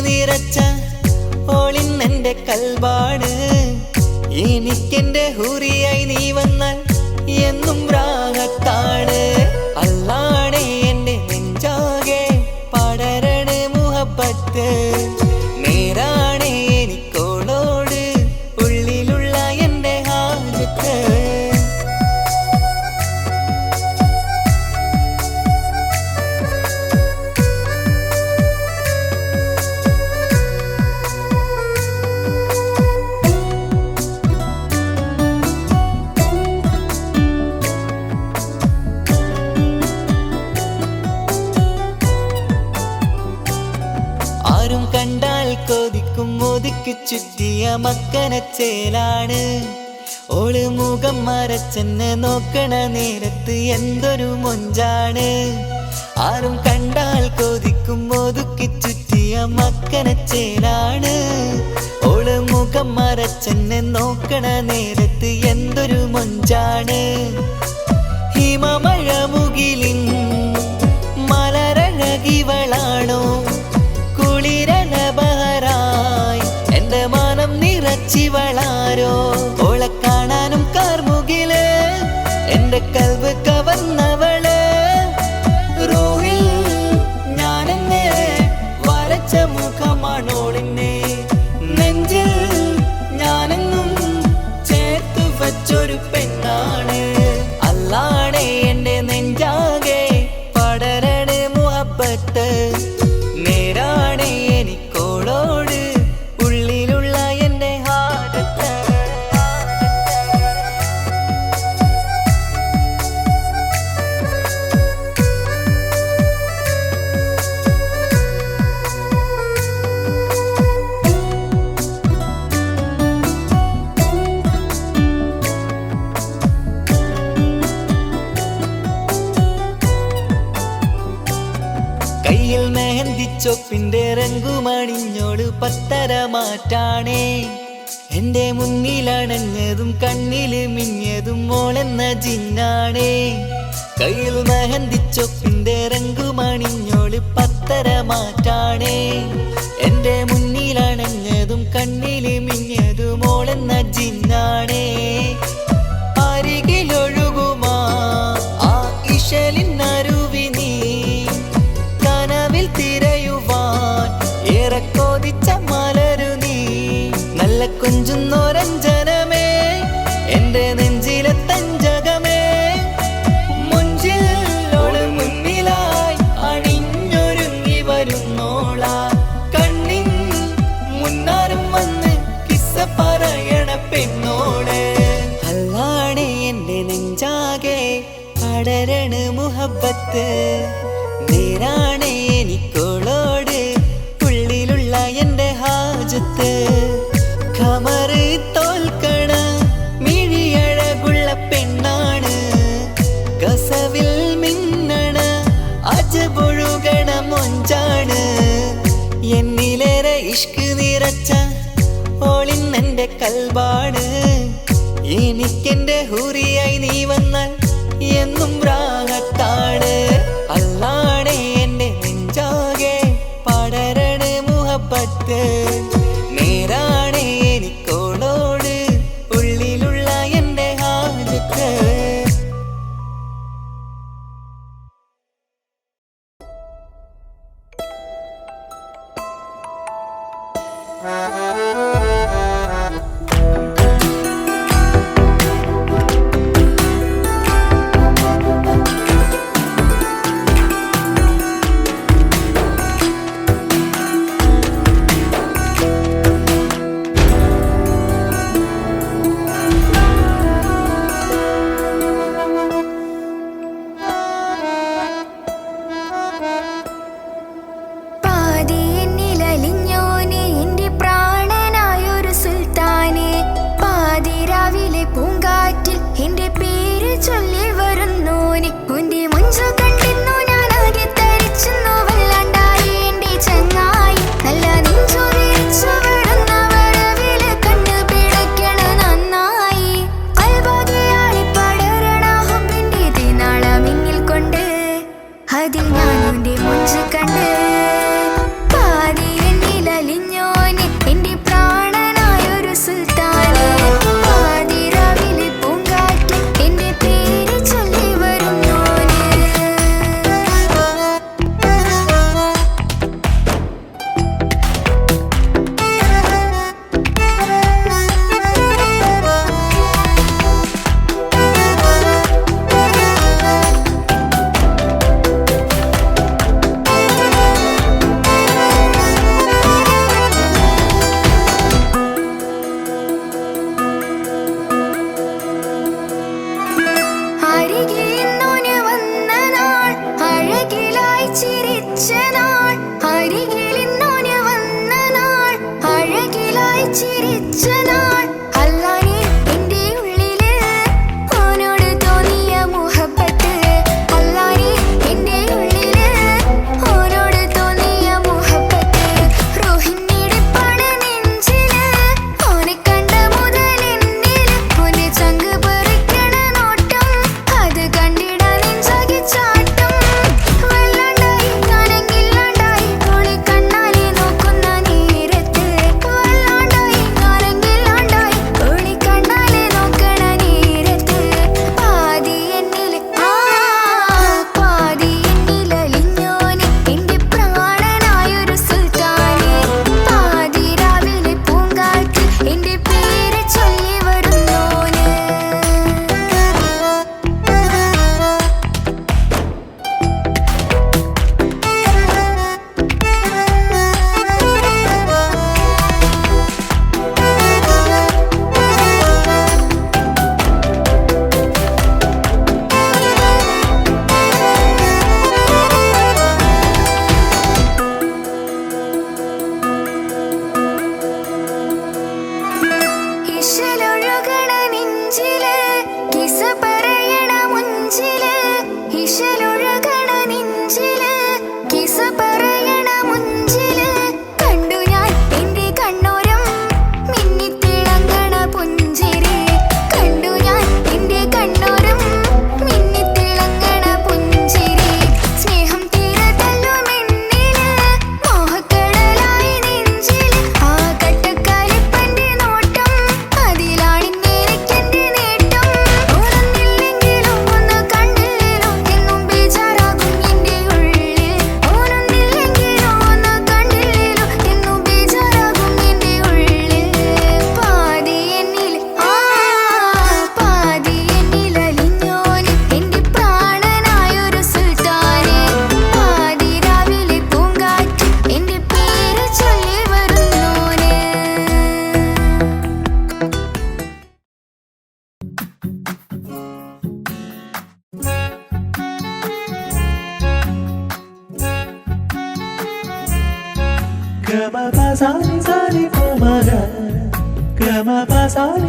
നിറച്ച ഓളിന്നെന്റെ കൽവാട്. എനിക്കെന്റെ ഹുറിയായി നീ വന്നാൽ എന്നും രാഗത്താണ് ഒതുക്കി ചുറ്റിയ മക്കനച്ചേലാണ് ഓൾ മുഖം മരച്ചെന്നെ നോക്കണ നേരത്ത് എന്തൊരു മൊഞ്ചാണ്. ആരും കണ്ടാൽ കൊതിക്കും ഒതുക്കി ചുറ്റിയ മക്കനച്ചേലാണ് ഓൾ മുഖം മരച്ചെന്നെ നോക്കണ നേരത്ത് എന്തൊരു മൊഞ്ചാണ്. ഹിമമഴ മുകിലിൻ മലരഴകിവളാണോ നിറച്ചിവളാരോ ഓളെ കാണാനും കാർമുകിൽ എന്റെ കൽവ് കവർന്നവൾ. റോഹിൽ ഞാനെന്നെ വരച്ച മുഖമാണോളിന്നെ. പത്തര മാറ്റാണേ എന്റെ മുന്നിലണഞ്ഞതും കണ്ണിൽ മിഞ്ഞതും മോളെന്ന ജിന്നാണേ. കയ്യിൽ മഹന്തിച്ചൊപ്പിന്റെ രംഗുമണിഞ്ഞോൾ പത്തരമാറ്റാണേ എന്റെ മുന്നിലണഞ്ഞതും കണ്ണിൽ മിഞ്ഞതും മോളെന്ന ജിന്നാണേ. മുഹബത്ത്. നേരാണേ എനിക്കോളോട് ഉള്ളിലുള്ള എന്റെ ഹാജത്ത്. ഖമറ് തോൽക്കണ മിഴിയഴകുള്ള പെണ്ണാണ്. കസവിൽ മിന്നണ അജപൊഴുകണ മൊഞ്ചാണ്. എന്നിലേറെ ഇഷ്ക് നിറച്ച ഓളിന്നെന്റെ കൽബാണ്. എനിക്കെന്റെ ചൊല്ലി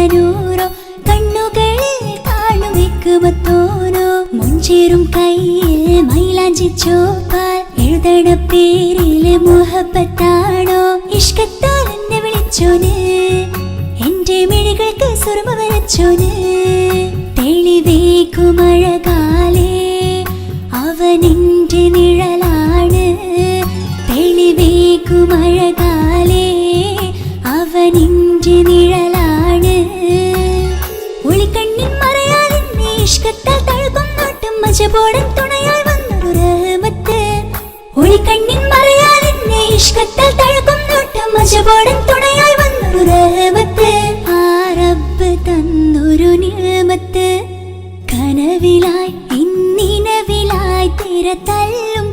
കടനൂറോ കണ്ണുകളിൽ കാണുവെക്ക് മത്തോനോ മുഞ്ചേറും കയ്യിൽ മൈലാഞ്ചി ചോപ്പാൽ എഴുതണ പേരിലെ മുഹബത്താണോ? ഇഷ്കത്താൽ എന്നെ വിളിച്ചോന് എന്റെ മിഴികൾക്ക് സുർമ വരച്ചോന്. തെളിവേക്കുമഴകാലേ അവനിൻ ഒരുപോടൻ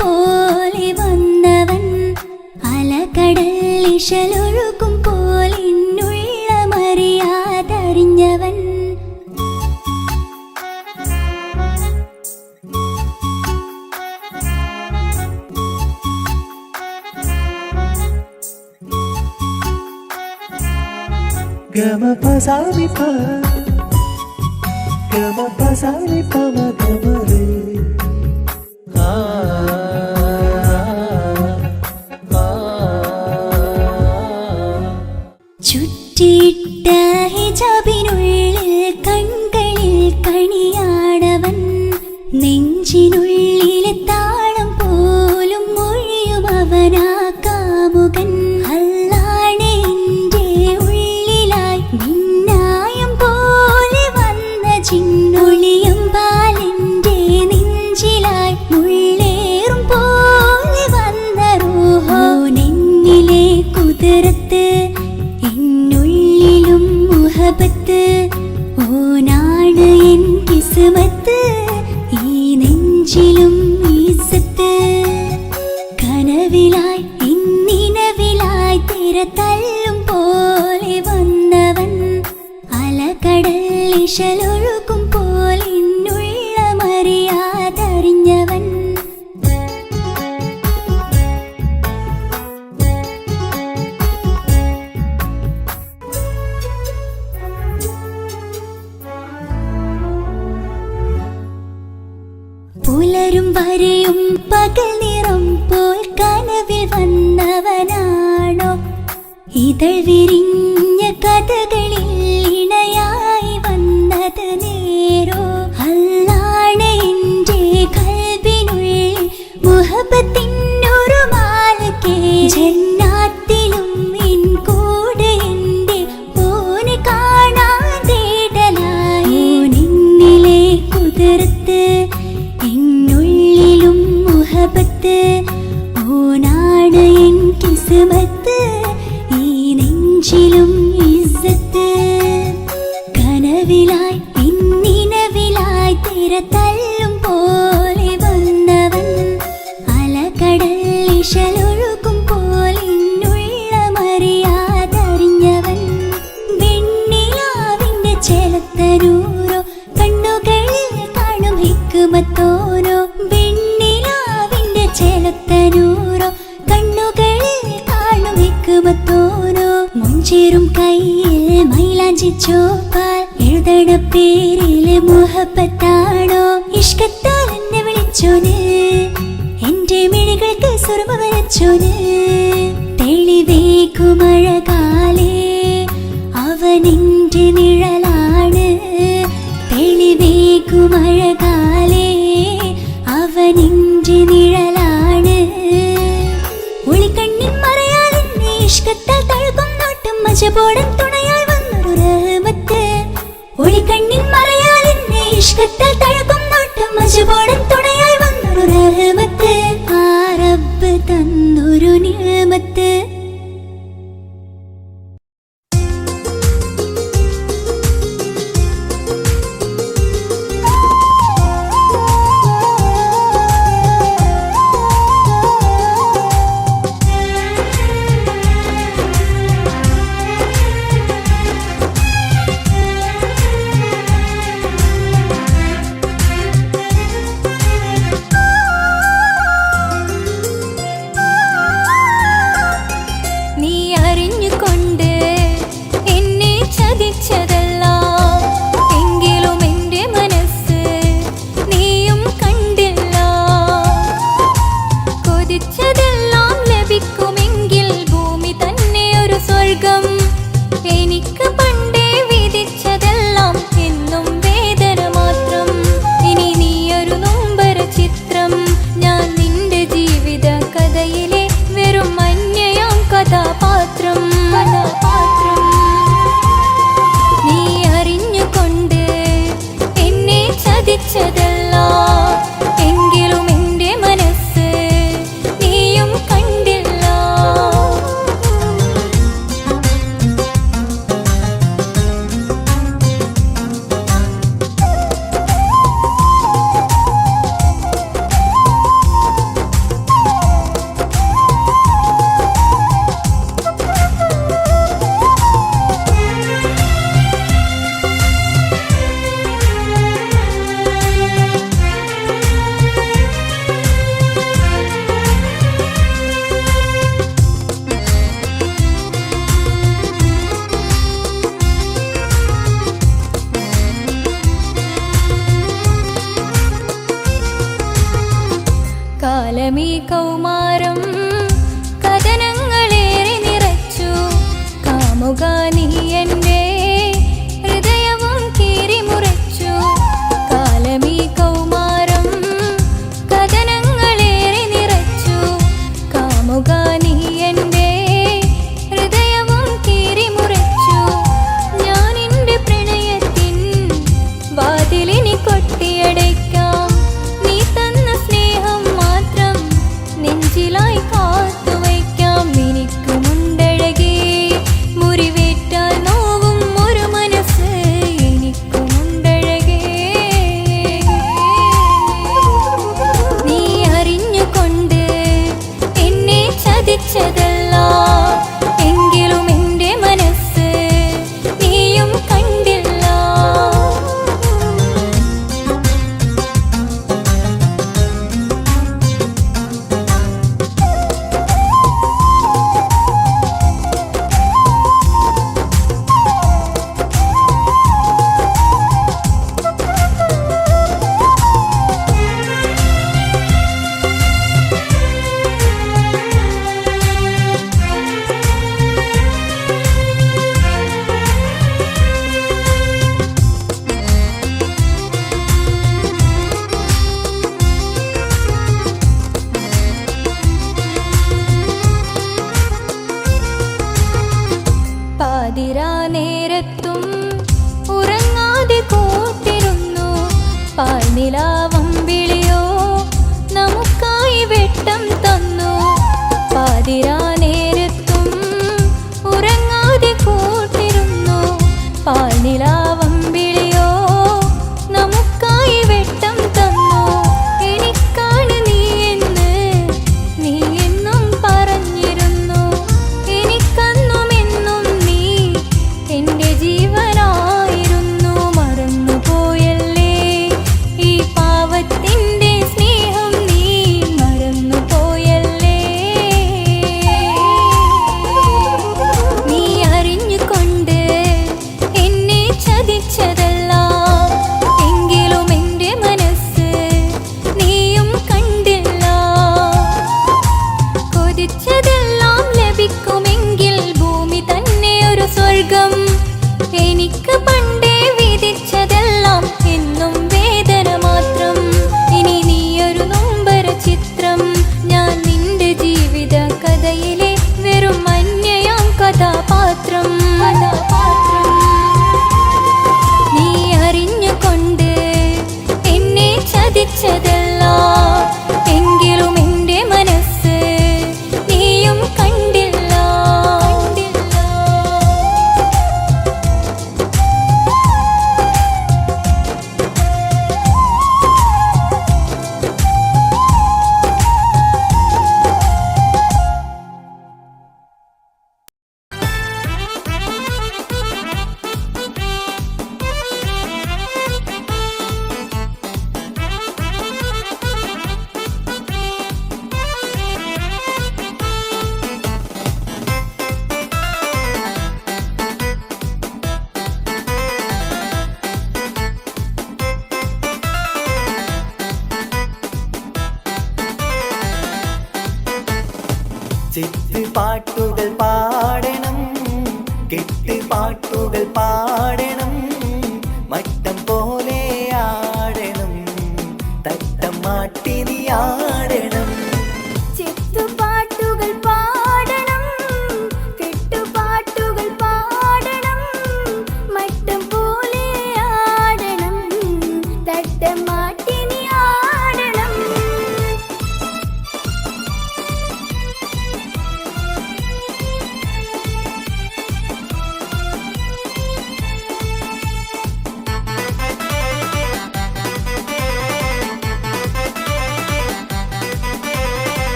പോലെ വന്നവൻ. അലകടൽ గమ పసామి ప గమ పసామి పమ గమ రే. ലിശലൊഴുക്കും പോലെ കവിതയിലെ മോഹപ്പത്താണോ ഇഷ്കത്താൽ എന്നെ വിളിച്ചോന്. എന്റെ മിഴികൾക്ക് സുർമ വരച്ചോന്. തെളിവേക്കു അവനിന്റെ നിഴലാണ്. തെളിവേക്കു അവനിന്റെ നിഴലാണ്. ഒളിക്കണ്ണിൻ മറയാൽ ഇഷ്കത്താൽ തഴുകും നോട്ടും മജപോടത്തുണ്ട്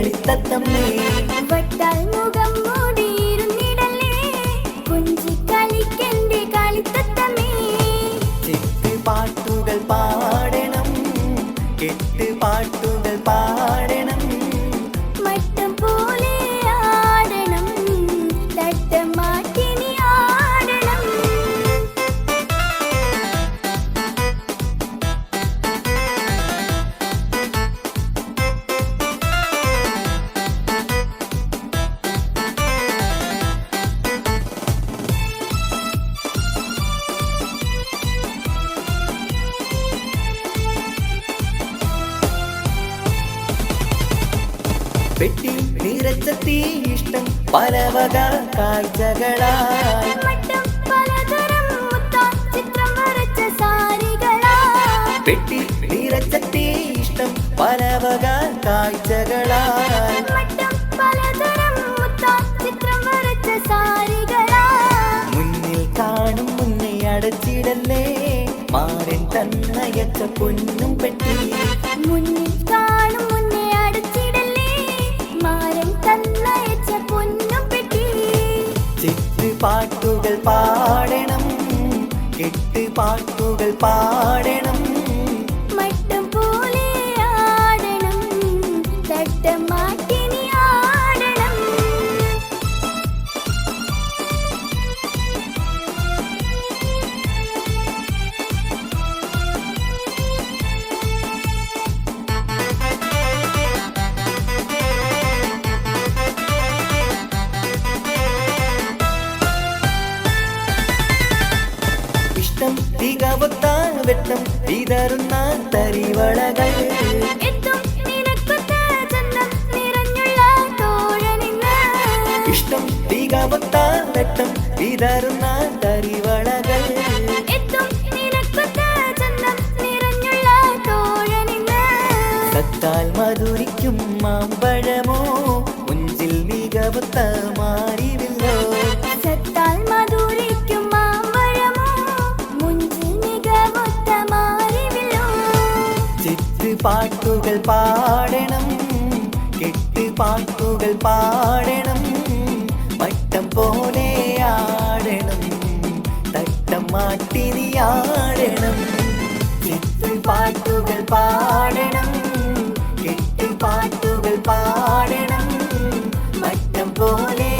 களித்த தம்மே. முகம் പെട്ടി നിറച്ചത്തി ഇഷ്ടം പല വക കാഴ്ചകളായി. പെട്ടി നിറച്ചത്തി ഇഷ്ടം പല വക കാഴ്ചകളായി. മുന്നിൽ കാണും മുന്നേ അടച്ചിടല്ലേ? മാറിൻ തന്നയച്ച പൊന്നും പെട്ടി പാടണം. എട്ട് പാട്ടുകൾ പാടണം. മട്ടം പോലെ ആടണം. തട്ടം മാറ്റി മാമ്പഴമോ മുഞ്ചിൽ മികവുത്ത മാറിവില്ലോ സത്താൽ മധുരിക്കും മാമ്പഴമോ? മുഞ്ചിൽ മികവുത്ത മാറിവില്ലോ ചിത്ത് പാട്ടുകൾ പാടണം കെട്ട് പാട്ടുകൾ പാടണം വട്ടം പോലെ ആടണം തട്ടം മാട്ടിനിയാടണം ചിത്ത് പാട്ടുകൾ പാടണം പാട്ടുകൾ പാടണം. മറ്റം പോലെ